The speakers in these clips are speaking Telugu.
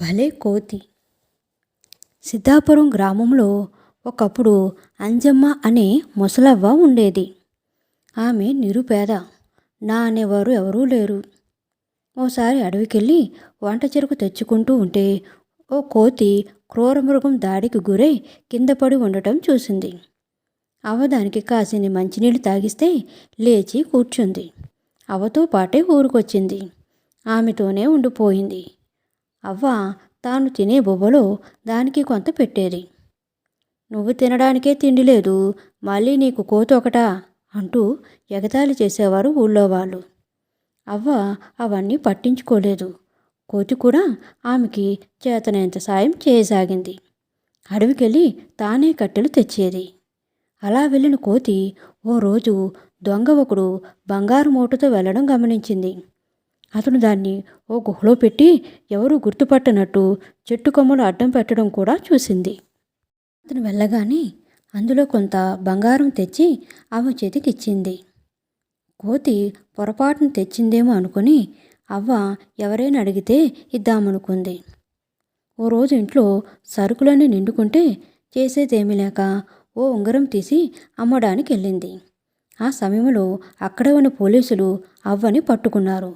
భలే కోతి. సిద్ధాపురం గ్రామంలో ఒకప్పుడు అంజమ్మ అనే ముసలవ్వ ఉండేది. ఆమె నిరుపేద. నా అనేవారు ఎవరూ లేరు. ఓసారి అడవికెళ్ళి వంట చెరుకు తెచ్చుకుంటూ ఉంటే ఓ కోతి క్రూరమృగం దాడికి గురై కింద పడి ఉండటం చూసింది. అవ్వ దానికి కాసిని మంచినీళ్ళు తాగిస్తే లేచి కూర్చుంది. అవతో పాటే ఊరుకొచ్చింది. ఆమెతోనే ఉండిపోయింది. అవ్వ తాను తినే బొబ్బలో దానికి కొంత పెట్టేది. నువ్వు తినడానికే తిండి లేదు మళ్ళీ నీకు కోత ఒకటా? అంటూ ఎగతాళి చేసేవారు ఊళ్ళో వాళ్ళు. అవ్వ అవన్నీ పట్టించుకోలేదు. కోతి కూడా ఆమెకి చేతనైనంత సాయం చేయసాగింది. అడవికెళ్ళి తానే కట్టెలు తెచ్చేది. అలా వెళ్ళిన కోతి ఓ రోజు దొంగ ఒకడు బంగారు మూటతో వెళ్ళడం గమనించింది. అతను దాన్ని ఓ గుహలో పెట్టి ఎవరూ గుర్తుపట్టనట్టు చెట్టు కొమ్మలు అడ్డం పెట్టడం కూడా చూసింది. అతను వెళ్ళగానే అందులో కొంత బంగారం తెచ్చి ఆమె చేతికిచ్చింది కోతి పొరపాటున తెచ్చిందేమో అనుకుని అవ్వ ఎవరైనా అడిగితే ఇద్దామనుకుంది. ఓ రోజు ఇంట్లో సరుకులన్నీ నిండుకుంటే చేసేదేమీ లేక ఓ ఉంగరం తీసి అమ్మడానికి వెళ్ళింది. ఆ సమయంలో అక్కడ ఉన్న పోలీసులు అవ్వని పట్టుకున్నారు.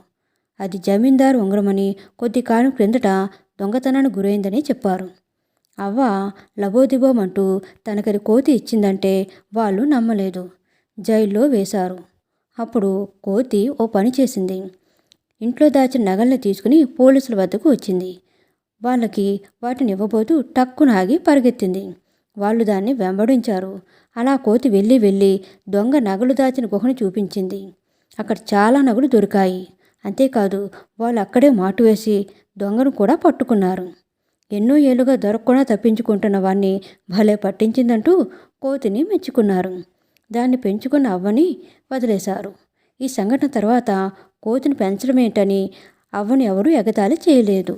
అది జమీందారు ఉంగరమని కొద్ది కాలం క్రిందట దొంగతనానికి గురైందని చెప్పారు. అవ్వ లబోదిబోమంటూ తనకది కోతి ఇచ్చిందంటే వాళ్ళు నమ్మలేదు. జైల్లో వేశారు. అప్పుడు కోతి ఓ పని చేసింది. ఇంట్లో దాచిన నగల్ని తీసుకుని పోలీసుల వద్దకు వచ్చింది. వాళ్ళకి వాటిని ఇవ్వబోతూ టక్కున ఆగి పరిగెత్తింది. వాళ్ళు దాన్ని వెంబడించారు. అలా కోతి వెళ్ళి వెళ్ళి దొంగ నగలు దాచిన గుహను చూపించింది. అక్కడ చాలా నగలు దొరికాయి. అంతేకాదు వాళ్ళు అక్కడే మాటు వేసి దొంగను కూడా పట్టుకున్నారు. ఎన్నో ఏళ్ళుగా దొరకకుండా తప్పించుకుంటున్న వాణ్ణి భలే పట్టించిందంటూ కోతిని మెచ్చుకున్నారు. దాన్ని పెంచుకున్న అవ్వని వదిలేశారు. ఈ సంఘటన తర్వాత కోతిని పెంచడం ఏంటని అవ్వని ఎవరూ ఎగతాళి చేయలేదు.